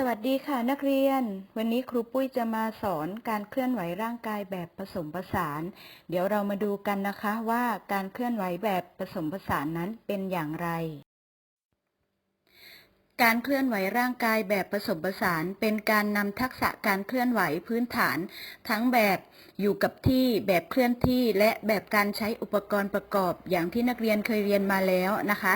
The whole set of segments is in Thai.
สวัสดีค่ะนักเรียน วันนี้ครูปุ้ยจะมาสอนการเคลื่อนไหวร่างกายแบบผสมผสาน เดี๋ยวเรามาดูกันนะคะว่าการเคลื่อนไหวแบบผสมผสานนั้นเป็นอย่างไร การเคลื่อนไหวร่างกายแบบผสมผสาน เป็นการนำทักษะการเคลื่อนไหวพื้นฐาน ทั้งแบบอยู่กับที่แบบเคลื่อนที่และแบบการใช้อุปกรณ์ประกอบ อย่างที่นักเรียนเคยเรียนมาแล้วนะคะ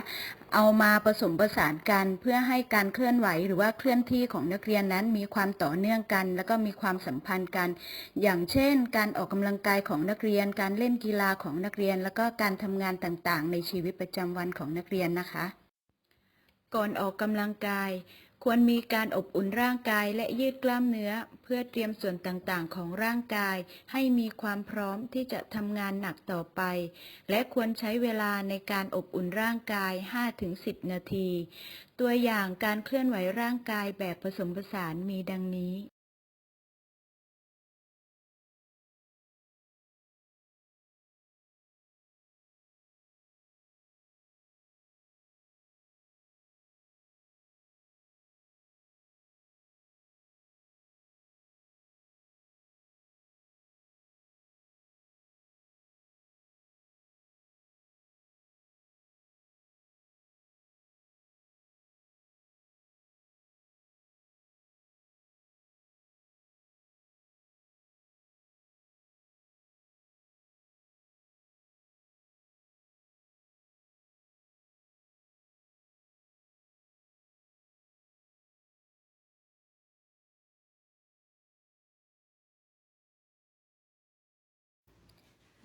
เอามาผสมผสานกันเพื่อให้การเคลื่อนไหวหรือว่าเคลื่อนที่ของนักเรียนนั้นมีความต่อเนื่องกัน แล้วก็มีความสัมพันธ์กัน อย่างเช่น การออกกำลังกายของนักเรียน การเล่นกีฬาของนักเรียน แล้วก็การทำงานต่างๆ ในชีวิตประจำวันของนักเรียนนะคะ ก่อนออกกำลังกาย ควรมีการอบอุ่นร่างกายและยืดกล้ามเนื้อ เพื่อเตรียมส่วนต่างๆ ของร่างกาย ให้มีความพร้อมที่จะทำงานหนักต่อไป และควรใช้เวลาในการอบอุ่นร่างกาย 5-10 นาที ตัวอย่างการเคลื่อนไหวร่างกายแบบผสมผสานมีดังนี้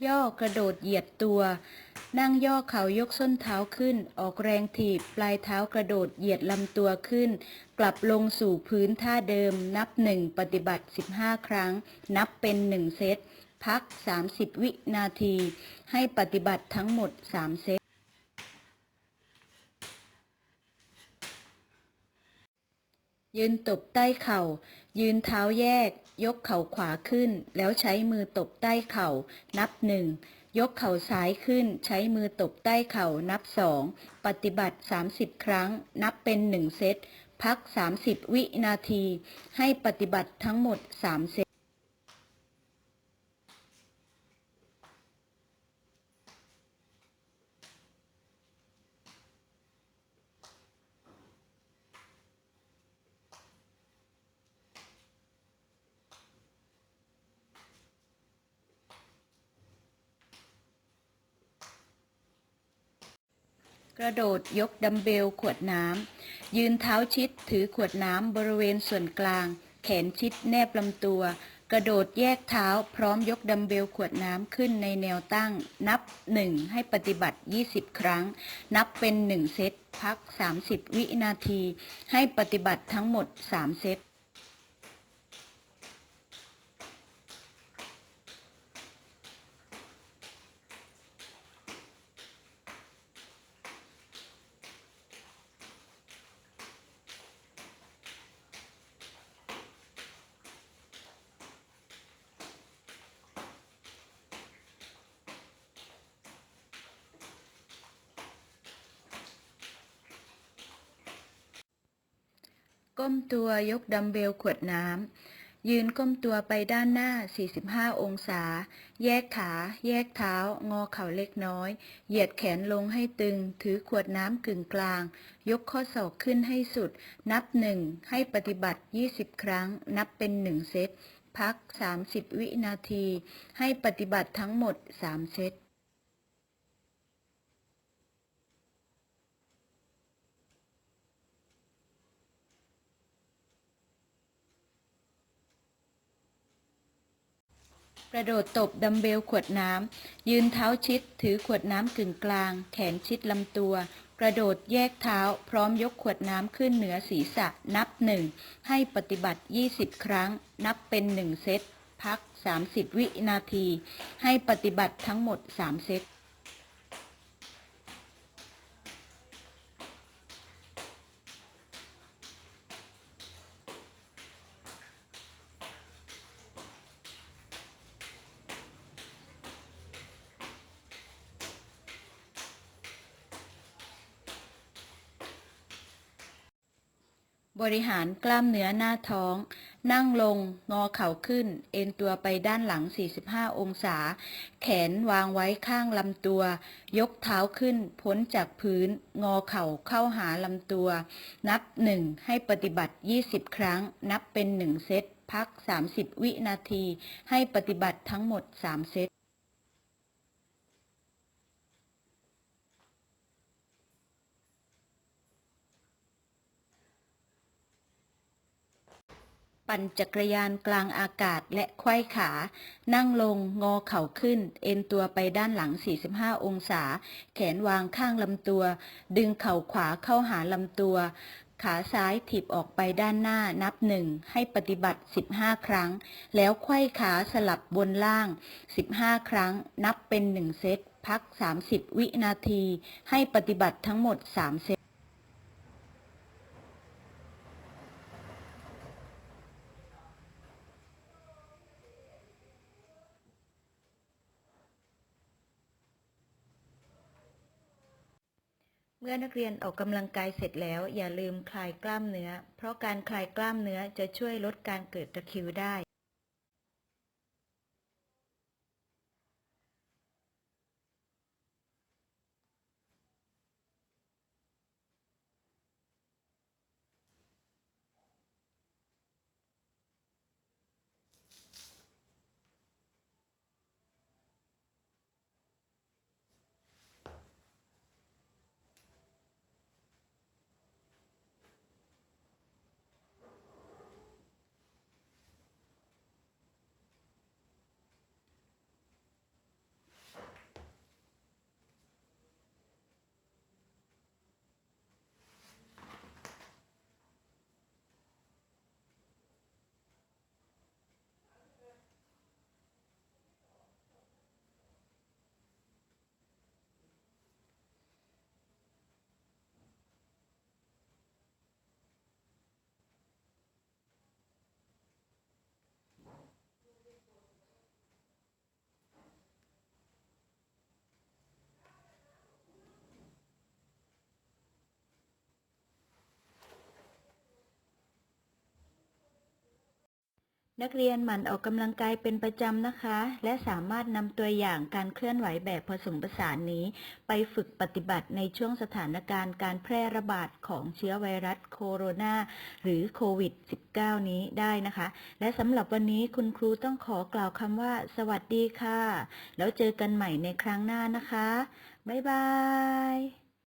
ย่อกระโดดเหยียดตัว นั่งย่อเข่ายกส้นเท้าขึ้น ออกแรงถีบปลายเท้ากระโดดเหยียดลำตัวขึ้น กลับลงสู่พื้นท่าเดิม นับหนึ่งปฏิบัติ 15 ครั้ง นับเป็นหนึ่งเซต พัก 30 วินาที ให้ปฏิบัติทั้งหมด 3 เซต ยืนตบใต้เข่า ยืนเท้าแยก ยกเข่าขวาขึ้น แล้วใช้มือตบใต้เข่า นับหนึ่งยกเข่าซ้ายขึ้น ใช้มือตบใต้เข่านับสองปฏิบัติ 30 ครั้ง นับเป็นหนึ่งเซตพัก 30 วินาที ให้ปฏิบัติทั้งหมด 3 เซต กระโดดยกดัมเบลขวดน้ำยืนเท้าชิดถือขวดน้ำบริเวณส่วนกลาง แขนชิดแนบลำตัว กระโดดแยกเท้าพร้อมยกดัมเบลขวดน้ำขึ้นในแนวตั้ง นับ 1 ให้ปฏิบัติ 20 ครั้ง นับเป็น 1 เซตพัก 30 วินาที ให้ปฏิบัติทั้งหมด 3 เซต ก้มตัวยกดัมเบลขวดน้ำ ยืนก้มตัวไปด้านหน้า 45 องศา แยกขา แยกเท้า งอเข่าเล็กน้อย เหยียดแขนลงให้ตึง ถือขวดน้ำกึ่งกลาง ยกข้อศอกขึ้นให้สุด นับหนึ่ง ให้ปฏิบัติ 20 ครั้ง นับเป็นหนึ่งเซต พัก 30 วินาที ให้ปฏิบัติทั้งหมด 3 เซต กระโดดตบดัมเบลขวดน้ำ ยืนเท้าชิด ถือขวดน้ำกึ่งกลาง แขนชิดลำตัว กระโดดแยกเท้า พร้อมยกขวดน้ำขึ้นเหนือศีรษะนับหนึ่ง ให้ปฏิบัติ 20 ครั้ง นับเป็นหนึ่งเซต พัก 30 วินาที ให้ปฏิบัติทั้งหมด 3 เซต บริหารกล้ามเนื้อหน้าท้อง นั่งลง งอเข่าขึ้น เอ็นตัวไปด้านหลัง 45 องศา แขนวางไว้ข้างลำตัว ยกเท้าขึ้น พ้นจากพื้น งอเข่าเข้าหาลำตัว นับ 1 ให้ปฏิบัติ 20 ครั้ง นับเป็น 1 เซต พัก 30 วินาที ให้ปฏิบัติทั้งหมด 3 เซต ปั่นจักรยานกลางอากาศและไขว้ขา นั่งลงงอเข่าขึ้น เอ็นตัวไปด้านหลัง 45 องศา แขนวางข้างลำตัว ดึงเข่าขวาเข้าหาลำตัว ขาซ้ายถีบออกไปด้านหน้านับหนึ่งให้ปฏิบัติ 15 ครั้ง แล้วไขว้ขาสลับบนล่าง 15 ครั้ง นับเป็น 1 เซต พัก 30 วินาที ให้ปฏิบัติทั้งหมด 3 เซต นักเรียนออกกำลังกายเสร็จแล้ว อย่าลืมคลายกล้ามเนื้อ เพราะการคลายกล้ามเนื้อจะช่วยลดการเกิดตะคริวได้ นักเรียนหมั่นออกกำลังกายเป็นประจำนะคะ และสามารถนำตัวอย่างการเคลื่อนไหวแบบผสมผสานนี้ ไปฝึกปฏิบัติในช่วงสถานการณ์การแพร่ระบาดของเชื้อไวรัสโคโรนาหรือโควิด -19 นี้ได้นะคะ และสำหรับวันนี้คุณครูต้องขอกล่าวคำว่า สวัสดีค่ะ แล้วเจอกันใหม่ในครั้งหน้านะคะ บ๊ายบาย